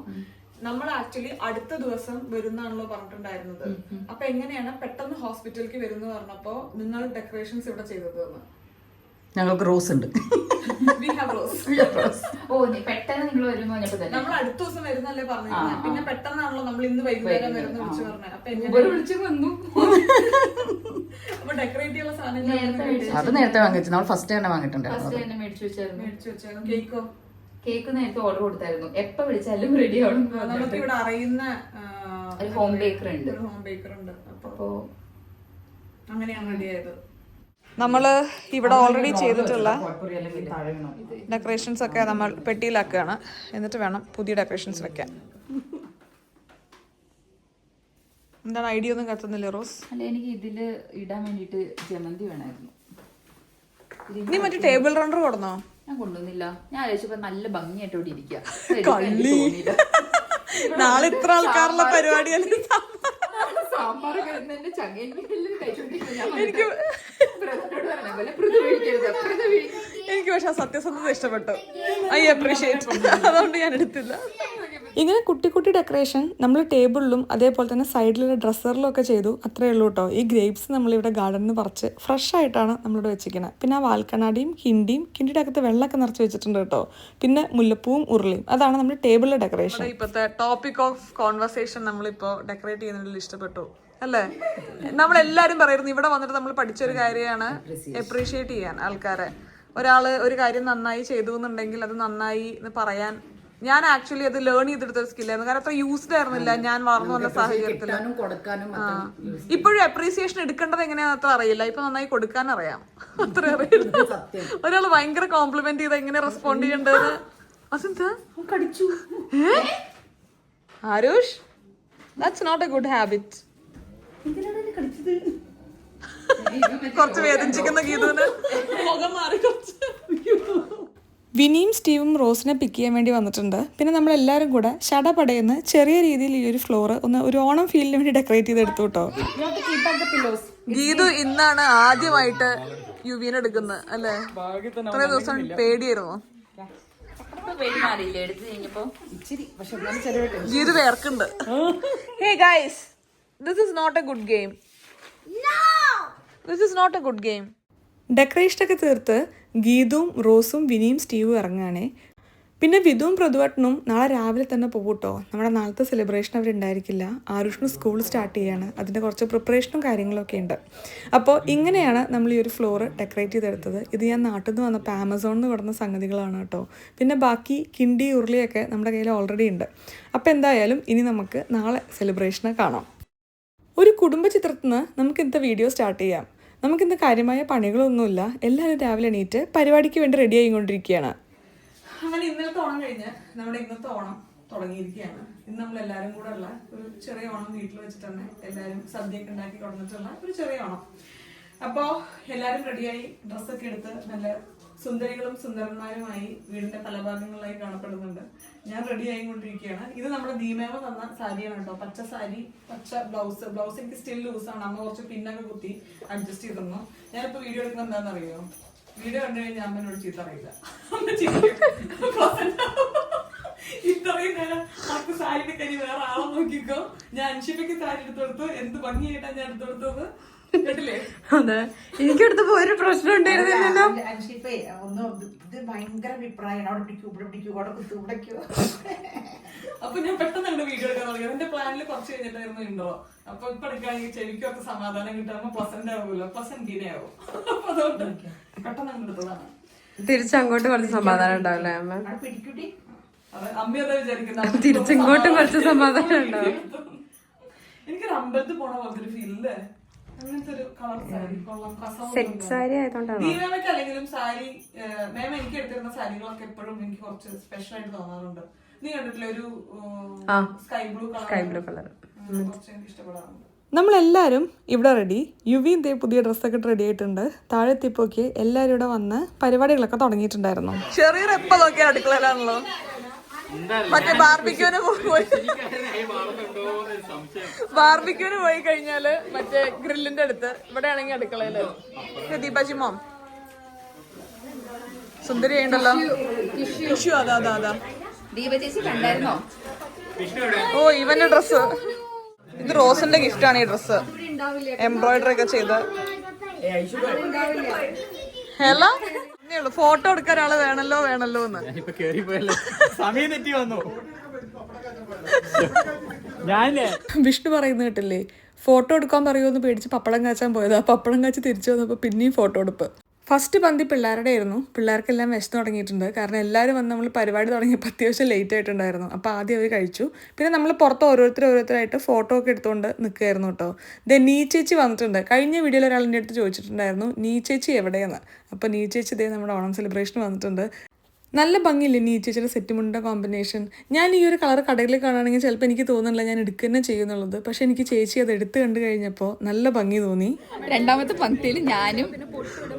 നമ്മൾ ആക്ച്വലി അടുത്ത ദിവസം വരുന്നാണല്ലോ പറഞ്ഞിട്ടുണ്ടായിരുന്നത്. അപ്പൊ എങ്ങനെയാണ് പെട്ടെന്ന് ഹോസ്പിറ്റലിലേക്ക് വരുന്ന പറഞ്ഞപ്പോ നിങ്ങൾ ഡെക്കറേഷൻസ് ഇവിടെ ചെയ്തത് ഞങ്ങൾക്ക് റോസ് ഉണ്ട്. വി ഹാവ് റോസ് ഓ പെട്ടെന്ന് നിങ്ങൾ നമ്മൾ അടുത്ത ദിവസം വരുന്നല്ലേ പറഞ്ഞിരുന്നത് പിന്നെ പെട്ടെന്നാണല്ലോ നമ്മൾ ഇന്ന് വൈകുന്നേരം വരുന്ന വിളിച്ചു പറഞ്ഞത് വിളിച്ചു വന്നു. അപ്പൊ ഡെക്കറേറ്റ് ചെയ്യാനുള്ള അത് നേരത്തെ വാങ്ങിച്ചു. നമ്മൾ ഫസ്റ്റ് തന്നെ വാങ്ങിയിട്ടുണ്ടായിരുന്നു ഫസ്റ്റ് തന്നെ മേടിച്ചു വെച്ചായിരുന്നു. മേടിച്ചു വെച്ചാലും കേക്കോ? കേക്ക് നേരത്തെ ഓർഡർ കൊടുത്തായിരുന്നു. എപ്പോ വിളിച്ചാലും റെഡി ആവും നമുക്ക് ഇവിടെ അറിയുന്ന ഒരു ഹോം ബേക്കർ ഉണ്ട്. ഒരു ഹോം ബേക്കർ ഉണ്ട്. അപ്പോ അങ്ങനെയാണ് റെഡി ആയത്. നമ്മൾ ഇവിടെ ഓൾറെഡി ചെയ്തിട്ടുള്ള? ഡെക്കറേഷൻസ് ഒക്കെ നമ്മൾ പെട്ടിയിലാക്കുകയാണ്. എന്നിട്ട് വേണം പുതിയ ഡെക്കറേഷൻസ് വെക്കാൻ. എന്താണ് ഐഡിയ ഒന്നും കത്തുന്നില്ല റോസ്? അല്ല എനിക്ക് ഇതിൽ ഇടാൻ വേണ്ടിട്ട് ജമന്തി വേണമായിരുന്നു. നീ മറ്റേ ടേബിൾ റണ്ണർ കൊടുന്നോ ഞാൻ കൊണ്ടുവന്നില്ല. ഞാൻ ആലോചിച്ചപ്പോ നല്ല ഭംഗിയായിട്ട് ഇവിടെ ഇരിക്കുക നാളെ ഇത്ര ആൾക്കാരുള്ള പരിപാടിയല്ലേ സാമ്പാർ പൃഥു വീഴിക്കരുത് പൃഥു എനിക്ക് പക്ഷെ ആ സത്യസന്ധത ഇഷ്ടപ്പെട്ടു. ഐ അപ്രീഷിയേറ്റ് അതുകൊണ്ട് ഞാൻ എടുത്തില്ല. ഇങ്ങനെ കുട്ടി കുട്ടി ഡെക്കറേഷൻ നമ്മൾ ടേബിളിലും അതേപോലെ തന്നെ സൈഡിലുള്ള ഡ്രസ്സറിലും ഒക്കെ ചെയ്തു. അത്രയേ ഉള്ളൂ കേട്ടോ ഈ ഗ്രേപ്സ് നമ്മളിവിടെ ഗാർഡനിൽ നിന്ന് പറിച്ച് ഫ്രഷ് ആയിട്ടാണ് നമ്മളിവിടെ വെച്ചിരിക്കുന്നത് പിന്നെ ആ വാൽക്കണ്ണാടിയും കിണ്ടിയും കിണ്ടിയുടെ അകത്ത് വെള്ളമൊക്കെ നിറച്ച് വെച്ചിട്ടുണ്ട് കേട്ടോ പിന്നെ മുല്ലപ്പൂവും ഉരുളിയും. അതാണ് നമ്മുടെ ടേബിളിലെ ഡെക്കറേഷൻ ഇപ്പോഴത്തെ ടോപ്പിക് ഓഫ് കോൺവെർസേഷൻ നമ്മളിപ്പോൾ ഡെക്കറേറ്റ് ചെയ്യുന്നതിൽ ഇഷ്ടപ്പെട്ടു. അല്ലേ? നമ്മളെല്ലാരും പറയുന്നു ഇവിടെ വന്നിട്ട് നമ്മൾ പഠിച്ചൊരു കാര്യമാണ് എപ്രീഷിയേറ്റ് ചെയ്യാൻ ആൾക്കാരെ. ഒരാൾ ഒരു കാര്യം നന്നായി ചെയ്തു എന്നുണ്ടെങ്കിൽ അത് നന്നായി എന്ന് പറയാൻ ഞാൻ ആക്ച്വലി അത് ലേൺ ചെയ്തെടുത്ത ഒരു സ്കില്ലായിരുന്നു കാരണം അത്ര യൂസ്ഡ് ആയിരുന്നില്ല ഞാൻ വളർന്നു വന്ന സാഹചര്യത്തിൽ. ഇപ്പോഴും അപ്രീസിയേഷൻ എടുക്കേണ്ടത് എങ്ങനെയാണെന്ന് അത്ര അറിയില്ല. ഇപ്പൊ നന്നായി കൊടുക്കാൻ അറിയാം. അത്ര അറിയില്ല ഒരാൾ ഭയങ്കര കോംപ്ലിമെന്റ് ചെയ്ത് എങ്ങനെ റെസ്പോണ്ട് ചെയ്യേണ്ടത്? അസന്ത് Aarush? That's not a good habit കുറച്ച് വേദനിച്ചിരിക്കുന്ന ഗീതന് മുഖം മാറി കുറച്ച്. വിനിയും സ്റ്റീവും റോസിനെ പിക്ക് ചെയ്യാൻ വേണ്ടി വന്നിട്ടുണ്ട്. പിന്നെ നമ്മളെല്ലാവരും കൂടെ ശടപടയെന്ന് ചെറിയ രീതിയിൽ ഈ ഒരു ഫ്ലോർ ഒന്ന് ഒരു ഓണം ഫീലിന് വേണ്ടി ഡെക്കറേറ്റ് ചെയ്ത് എടുത്തു കേട്ടോ. ഗീതു ഇന്നാണ് ആദ്യമായിട്ട് യുവീൻ എടുക്കുന്നത് അല്ലേ? ഇത്ര ദിവസം പേടിയായിരുന്നു? Geethu വേർക്കുണ്ട് hey guys this is not a good game this is not a good game ഡെക്കറേഷനൊക്കെ തീർത്ത് ഗീതും റോസും വിനിയും സ്റ്റീവും ഇറങ്ങുകയാണേ. പിന്നെ വിധുവും പ്രതുവട്ടനും നാളെ രാവിലെ തന്നെ പോകൂട്ടോ നമ്മുടെ നാളത്തെ സെലിബ്രേഷൻ അവരുണ്ടായിരിക്കില്ല ആരുഷ്ണു സ്കൂൾ സ്റ്റാർട്ട് ചെയ്യാണ്. അതിന്റെ കുറച്ച് പ്രിപ്പറേഷനും കാര്യങ്ങളൊക്കെ ഉണ്ട്. അപ്പോൾ ഇങ്ങനെയാണ് നമ്മൾ ഈ ഒരു ഫ്ലോർ ഡെക്കറേറ്റ് ചെയ്തെടുത്തത്. ഇത് ഞാൻ നാട്ടിൽ നിന്ന് വന്നപ്പോൾ ആമസോണിൽ നിന്ന് വിടുന്ന സംഗതികളാണ് കേട്ടോ. പിന്നെ ബാക്കി കിണ്ടി ഉരുളിയൊക്കെ നമ്മുടെ കയ്യിൽ ഓൾറെഡി ഉണ്ട്. അപ്പോൾ എന്തായാലും ഇനി നമുക്ക് നാളെ സെലിബ്രേഷനെ കാണാം. ഒരു കുടുംബ ചിത്രത്തിൽ നിന്ന് നമുക്ക് ഇന്നത്തെ വീഡിയോ സ്റ്റാർട്ട് ചെയ്യാം. നമുക്കിന്ന് കാര്യമായ പണികളൊന്നുമില്ല. എല്ലാവരും രാവിലെ എണീറ്റ് പരിപാടിക്ക് വേണ്ടി റെഡി ആയിക്കൊണ്ടിരിക്കുകയാണ്. അങ്ങനെ ഇന്നലത്തെ ഓണം കഴിഞ്ഞ് നമ്മുടെ ഇന്നത്തെ ഓണം തുടങ്ങിയിരിക്കുകയാണ്. ഇന്ന് നമ്മൾ എല്ലാവരും കൂടെ ഉള്ള ഒരു ചെറിയ ഓണം വീട്ടിൽ വെച്ചിട്ട് തന്നെ എല്ലാവരും സദ്യയൊക്കെ ഉണ്ടാക്കി കൊടുത്തിട്ടുള്ള ഒരു ചെറിയ ഓണം. അപ്പോൾ എല്ലാവരും റെഡിയായി ഡ്രസ്സൊക്കെ എടുത്ത് നല്ല സുന്ദരികളും സുന്ദരന്മാരുമായി വീടിന്റെ പല ഭാഗങ്ങളിലായി കാണപ്പെടുന്നുണ്ട്. ഞാൻ റെഡി ആയിക്കൊണ്ടിരിക്കുകയാണ്. ഇത് നമ്മുടെ ദീമേമ തന്ന സാരിയാണ് കേട്ടോ. പച്ച സാരി പച്ച ബ്ലൗസ് ബ്ലൗസ് എനിക്ക് സ്റ്റിൽ ലൂസാണ് അമ്മ കുറച്ച് പിന്നൊക്കെ കുത്തി അഡ്ജസ്റ്റ് ചെയ്തിരുന്നു. ഞാനിപ്പോ വീഡിയോ എടുക്കുന്നത് എന്താണെന്ന് അറിയോ വീഡിയോ കണ്ടു കഴിഞ്ഞാൽ അമ്മനോട് ചീത്ത അറിയില്ല അമ്മ. ഇത്രയും നേരം അവർക്ക് സാരിയുടെ കരി വേറെ ആളെ നോക്കിക്കോ? ഞാൻ അൻഷിപ്പയ്ക്ക് സാരി എടുത്തു കൊടുത്തു. എന്ത് ഭംഗിയായിട്ടാണ് ഞാൻ എടുത്തു കൊടുത്തത് കേട്ടില്ലേ അതെ. എനിക്കടുത്തപ്പോ ഒരു പ്രശ്നം ഉണ്ടായിരുന്നില്ലല്ലോ. അൻഷിപ്പേ ഒന്ന് ഇത് ഭയങ്കര അഭിപ്രായമാണ് അവിടെ പിടിക്കൂ ഇവിടെ പിടിക്കൂ അവിടെ കുത്തു ഇവിടെ അപ്പൊ ഞാൻ പെട്ടെന്ന് അങ്ങോട്ട് വീഡിയോ എടുക്കാൻ തുടങ്ങി. എന്റെ പ്ലാനിൽ കുറച്ച് കഴിഞ്ഞിട്ടായിരുന്നു ഉണ്ടോ അപ്പൊ ഇപ്പൊ എടുക്കുകയാണെങ്കിൽ ചെവിക്കൊക്കെ സമാധാനം കിട്ടാകുമ്പോ പ്ലസന്റ് ആവുമല്ലോ. പ്ലസന്റ് ആവും അപ്പൊ അതുകൊണ്ട് പെട്ടെന്ന് അങ്ങോട്ട് എടുത്തതാണ്. തിരിച്ചങ്ങോട്ട് കുറച്ച് സമാധാനം ഉണ്ടാവില്ലേ അമ്മ? അമ്മ അതാ വിചാരിക്കുന്നത് തിരിച്ചിങ്ങോട്ടും കുറച്ച് സമാധാനം ഉണ്ടാവും. എനിക്കൊരു അമ്പലത്തിൽ പോണ പോലത്തെ ഒരു ഫീലില്ലേ അങ്ങനത്തെ ഒരു കളർ സാരി കൊള്ളാം സെറ്റ് സാരി ആയതുകൊണ്ടാണ്? ദീപമയ്ക്ക് അല്ലെങ്കിലും സാരി മേമ എനിക്ക് എടുത്തിരുന്ന സാരികളൊക്കെ എപ്പോഴും എനിക്ക് കുറച്ച് സ്പെഷ്യൽ ആയിട്ട് തോന്നാറുണ്ട്. നീ കണ്ടിട്ടില്ല ഒരു sky blue colour sky blue colour കുറച്ച് എനിക്ക് ഇഷ്ടപ്പെടാറുണ്ട്. നമ്മളെല്ലാവരും ഇവിടെ റെഡി യുവിയും ഇതേ പുതിയ ഡ്രസ്സൊക്കെ റെഡി ആയിട്ടുണ്ട്. താഴെ എത്തിയപ്പോക്ക് എല്ലാവരും ഇവിടെ വന്ന് പരിപാടികളൊക്കെ തുടങ്ങിയിട്ടുണ്ടായിരുന്നു. ചെറിയൊരു എപ്പ നോക്കിയ അടുക്കളയിലാണല്ലോ? മറ്റേ ബാർബിക്യൂന് പോയി ബാർബിക്യൂന് പോയി കഴിഞ്ഞാൽ മറ്റേ ഗ്രില്ലിന്റെ അടുത്ത്. ഇവിടെ ആണെങ്കിൽ അടുക്കളയിൽ ദീപാജി മോം സുന്ദരി ഉണ്ടല്ലോ. വിഷു അതാ അതാ അതാ. ദീപ ചേച്ചി കണ്ടായിരുന്നോ? ഓ ഇവന്റെ ഡ്രസ് ഇത് റോസിന്റെ ഗിഫ്റ്റ് ആണ് ഈ ഡ്രസ് എംബ്രോയിഡറി ഒക്കെ ചെയ്ത്. ഹലോ? ഫോട്ടോ എടുക്കാൻ ഒരാൾ വേണല്ലോ വേണല്ലോ എന്ന്. ഇപ്പൊ കേറിപ്പോയല്ലോ? സമയം തെറ്റി വന്നു. ഞാനില്ലേ? വിഷ്ണു പറയുന്നത് കേട്ടില്ലേ? ഫോട്ടോ എടുക്കാൻ പറയുമെന്ന് പേടിച്ച് പപ്പടം കാച്ചാൻ പോയതാ. പപ്പടം കാച്ച് തിരിച്ചു വന്നപ്പോൾ പിന്നെയും ഫോട്ടോ എടുപ്പ്. ഫസ്റ്റ് പന്തി പിള്ളേരുടെ ആയിരുന്നു പിള്ളേർക്കെല്ലാം വിശന്ന് തുടങ്ങിയിട്ടുണ്ട്. കാരണം എല്ലാവരും വന്ന് നമ്മൾ പരിപാടി തുടങ്ങിയപ്പോൾ അത്യാവശ്യം ലേറ്റ് ആയിട്ടുണ്ടായിരുന്നു. അപ്പോൾ ആദ്യം അവർ കഴിച്ചു. പിന്നെ നമ്മൾ പുറത്ത് ഓരോരുത്തർ ഓരോരുത്തരായിട്ട് ഫോട്ടോ ഒക്കെ എടുത്തുകൊണ്ട് നിൽക്കുകയായിരുന്നു കേട്ടോ ദേ നീ ചേച്ചി വന്നിട്ടുണ്ട്. കഴിഞ്ഞ വീഡിയോയിൽ ഒരാളിന്റെ അടുത്ത് ചോദിച്ചിട്ടുണ്ടായിരുന്നു നീ ചേച്ചി എവിടെയെന്ന്? അപ്പോൾ നീ ചേച്ചി ഇതേ നമ്മുടെ ഓണം സെലിബ്രേഷൻ വന്നിട്ടുണ്ട്. നല്ല ഭംഗിയില്ലേ നീ ചേച്ചിയുടെ സെറ്റ് മുണ്ട കോമ്പിനേഷൻ ഞാൻ ഈ ഒരു കളർ കടയിൽ കാണുകയാണെങ്കിൽ ചിലപ്പോൾ എനിക്ക് തോന്നുന്നില്ല ഞാൻ എടുക്കുക തന്നെ ചെയ്യുന്നുള്ളത്. പക്ഷെ എനിക്ക് ചേച്ചി അത് എടുത്തു കണ്ടു കഴിഞ്ഞപ്പോൾ നല്ല ഭംഗി തോന്നി. രണ്ടാമത്തെ പങ്ക്തിയിൽ ഞാനും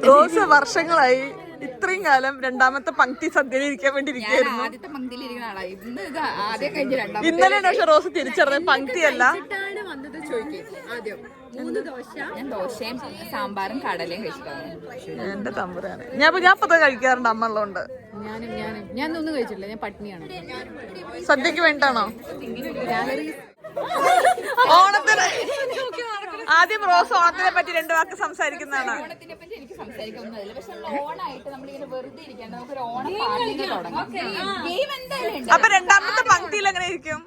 റോസ് വർഷങ്ങളായി. ഇത്രയും കാലം രണ്ടാമത്തെ പങ്ക്തി സദ്യയിൽ ഇരിക്കാൻ വേണ്ടി ഇരിക്കുന്നു ഇന്നലെ ആദ്യത്തെ പങ്ക്തിയിൽ ഇരിക്കുന്ന ആളാ. ഇന്ന് ഇത് ആദ്യം കഴിഞ്ഞ രണ്ടാമത്തെ ഇന്നലെയാണ് പക്ഷെ റോസ് തിരിച്ചറിഞ്ഞത് പങ്ക്തിയല്ല. അല്ല വന്നത് ചോദിക്കും. ആദ്യം മൂന്ന് ദോശ. ഞാൻ ദോശയും സാമ്പാറും കടലയും കഴിച്ചിട്ടാണ്. എന്റെ തമ്പുരാണ് ഞാൻ ഇപ്പൊ- ഞാൻ ഇപ്പൊ കഴിക്കാറുണ്ട് അമ്മ ഉള്ളതുകൊണ്ട് ഞാനും ഞാനും. ഞാൻ ഒന്നും കഴിച്ചിട്ടില്ല. ഞാൻ പട്ടിണിയാണ്. സദ്യക്ക് വേണ്ടാണോ ഓണത്തിന് ആദ്യം റോസ് ഓണത്തിനെ പറ്റി രണ്ടു വാക്ക് സംസാരിക്കുന്നതാണ്. ഓണത്തിനെ പറ്റി എനിക്ക് പക്ഷെ നമ്മൾ ഓണായിട്ട് നമ്മളിങ്ങനെ വെറുതെ ഇരിക്കാണ്ട് നമുക്കൊരു ഓണം ഗെയിം എന്തായാലും അപ്പൊ രണ്ടാമത്തെ പങ്ക്തിയിൽ എങ്ങനെ ഇരിക്കും?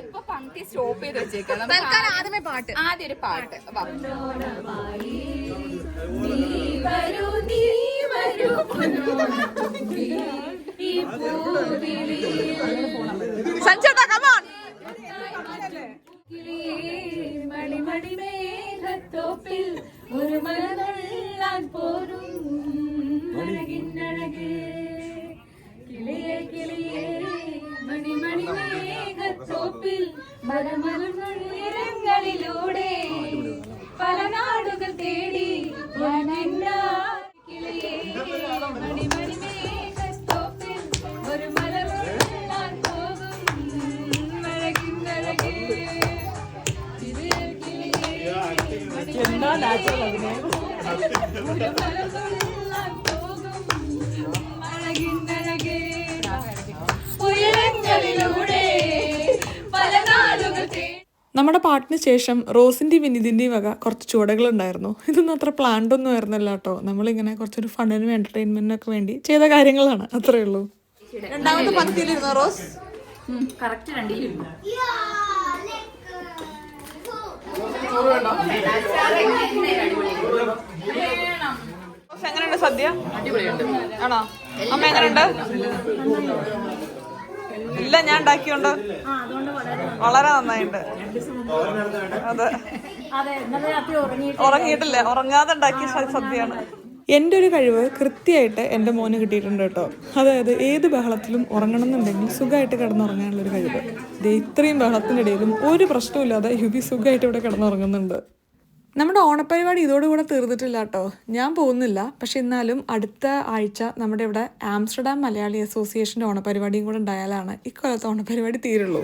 ഇപ്പൊ പങ്ക്തി സ്റ്റോപ്പ് ചെയ്ത് വെച്ചേക്കാം ആദ്യമേ പാട്ട്. ആദ്യം ഒരു പാട്ട്. വാ. സഞ്ജേട്ടാ കമോൺ മണിമണിമേഘത്തോപ്പിൽ ഒരു പോരും. മരമലങ്ങളിലൂടെ പല നാടുകൾ തേടി ഞാൻ നമ്മുടെ പാട്ടിന് ശേഷം റോസിന്റെയും വിനീതിന്റെയും വക കുറച്ച് ചുവടുകളുണ്ടായിരുന്നു. ഇതൊന്നും അത്ര പ്ലാൻഡ് ഒന്നും ആയിരുന്നല്ല കേട്ടോ. നമ്മളിങ്ങനെ കുറച്ചൊരു ഫണ്ടിനും എന്റർടൈൻമെന്റിനൊക്കെ വേണ്ടി ചെയ്ത കാര്യങ്ങളാണ്. അത്രേ ഉള്ളൂ. രണ്ടാമത്തെ പത്തിയിലിരുന്നോ റോസ്? കറക്റ്റ് രണ്ടിലിരുന്നു റോസ് എങ്ങനെയുണ്ട് സദ്യ? ആണോ? അമ്മ എങ്ങനെയുണ്ട്? ഇല്ല ഞാൻ ഉണ്ടാക്കിയുണ്ട്. വളരെ നന്നായിട്ട് അതെ. ഉറങ്ങിയിട്ടില്ല. ഉറങ്ങാതെ ഉണ്ടാക്കിയ സദ്യയാണ്. എന്റെ ഒരു കഴിവ് കൃത്യമായിട്ട് എന്റെ മോന് കിട്ടിയിട്ടുണ്ട് കേട്ടോ. അതായത് ഏത് ബഹളത്തിലും ഉറങ്ങണം എന്നുണ്ടെങ്കിൽ സുഖമായിട്ട് കിടന്നുറങ്ങാനുള്ളൊരു കഴിവ്. ദേ ഇത്രയും ബഹളത്തിനിടയിലും ഒരു പ്രശ്നമില്ലാതെ യുവി സുഖമായിട്ട് ഇവിടെ കിടന്നുറങ്ങുന്നുണ്ട്. നമ്മുടെ ഓണപ്പരിപാടി ഇതോടുകൂടെ തീർന്നിട്ടില്ല കേട്ടോ. ഞാൻ പോകുന്നില്ല. പക്ഷെ എന്നാലും അടുത്ത ആഴ്ച നമ്മുടെ ഇവിടെ ആംസ്റ്റർഡാം മലയാളി അസോസിയേഷന്റെ ഓണപ്പരിപാടിയും കൂടെ ഉണ്ടായാലാണ് ഇക്കൊല്ലത്തെ ഓണപ്പരിപാടി തീരുള്ളൂ.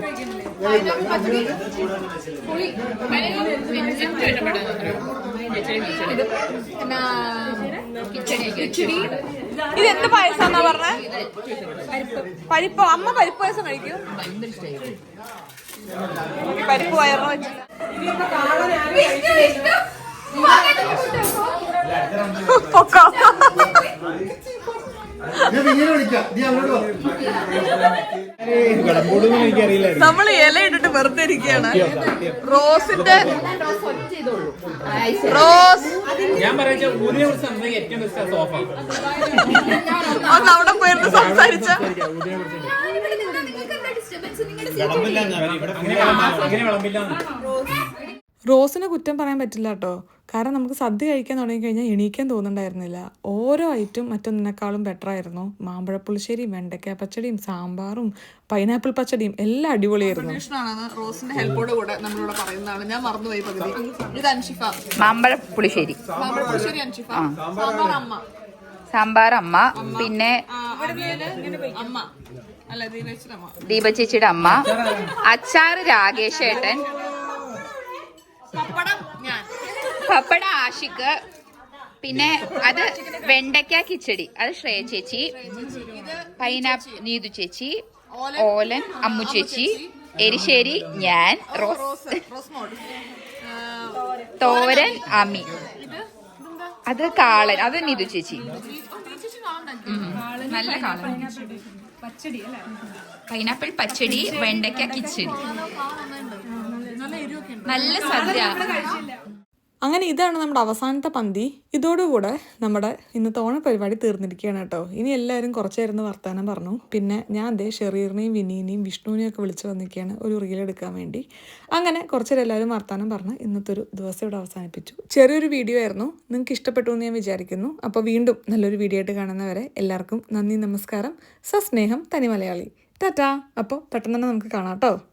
ഇത് എന്ത് പായസാന്നാ പറഞ്ഞ? പരിപ്പ് അമ്മ പരിപ്പ് പായസം കഴിക്കും. പരിപ്പ് വയറിന് ഞാൻ ഇങ്ങനെ വിളിക്കാം. നീ അങ്ങോട്ട് വാ. നമ്മൾ ഇല ഇട്ടിട്ട് വെറുതെ ഇരിക്കുകയാണ്. റോസിന്റെ റോസ്. ഞാൻ ഒന്ന് അവിടെ പോയിരുന്നു സംസാരിച്ച. റോസിനെ കുറ്റം പറയാൻ പറ്റില്ല കേട്ടോ. കാരണം നമുക്ക് സദ്യ കഴിക്കാൻ തുടങ്ങി കഴിഞ്ഞാൽ എണീക്കാൻ തോന്നുന്നുണ്ടായിരുന്നില്ല. ഓരോ ഐറ്റം മറ്റൊന്നിനേക്കാളും ബെറ്റർ ആയിരുന്നു. മാമ്പഴ പുളിശ്ശേരിയും വെണ്ടയ്ക്ക പച്ചടിയും സാമ്പാറും പൈനാപ്പിൾ പച്ചടിയും എല്ലാം അടിപൊളിയായിരുന്നു. റോസിന്റെ ഹെൽപ്പോട് കൂടെ നമ്മളിവിടെ പറയുന്നതാണ്. ഞാൻ മറന്നുപോയി പകുതി. ഇത് അൻഷിഫ. മാമ്പഴ പുളിശ്ശേരി. മാമ്പഴ പുളിശ്ശേരി അൻഷിഫ. സാമ്പാർ അമ്മ. സാമ്പാർ അമ്മ പിന്നെ അമ്മ അമ്മ. ദീപ ചേച്ചിയുടെ അമ്മ. അച്ചാറ് രാകേഷ് ഏട്ടൻ പപ്പടം ഞാൻ. പപ്പട ആഷിക്ക് പിന്നെ അത് വെണ്ടയ്ക്ക കിച്ചടി അത് ശ്രേയ ചേച്ചി പൈനാപ്പിൾ നീതു ചേച്ചി ഓലൻ അമ്മു ചേച്ചി എരിശ്ശേരി ഞാൻ റോസ് തോരൻ അമി. അത് കാളൻ അത് നീതു ചേച്ചി. നല്ല കാളൻ. പച്ചടി പൈനാപ്പിൾ പച്ചടി വെണ്ടയ്ക്ക കിച്ചടി. നല്ല സദ്യ. അങ്ങനെ ഇതാണ് നമ്മുടെ അവസാനത്തെ പന്തി. ഇതോടുകൂടെ നമ്മുടെ ഇന്നത്തെ ഓണപരിപാടി തീർന്നിരിക്കുകയാണ് കേട്ടോ. ഇനി എല്ലാവരും കുറച്ച് നേരം വർത്തമാനം പറഞ്ഞു. പിന്നെ ഞാൻ അതേ ഷെറീറിനെയും വിനീനെയും വിഷ്ണുവിനെയും ഒക്കെ വിളിച്ചു വന്നിരിക്കുകയാണ് ഒരു റീൽ വേണ്ടി. അങ്ങനെ കുറച്ച് നേരം എല്ലാവരും വർത്തമാനം പറഞ്ഞ് ഇന്നത്തെ ഒരു ദിവസം ഇവിടെ അവസാനിപ്പിച്ചു. ചെറിയൊരു വീഡിയോ ആയിരുന്നു. നിങ്ങൾക്ക് ഇഷ്ടപ്പെട്ടു എന്ന് ഞാൻ വിചാരിക്കുന്നു. അപ്പോൾ വീണ്ടും നല്ലൊരു വീഡിയോ ആയിട്ട് കാണുന്നവരെ എല്ലാവർക്കും നന്ദി നമസ്കാരം. സസ്നേഹം തനി മലയാളി. ടാറ്റാ. അപ്പോൾ പെട്ടെന്ന് തന്നെ നമുക്ക് കാണാം കേട്ടോ.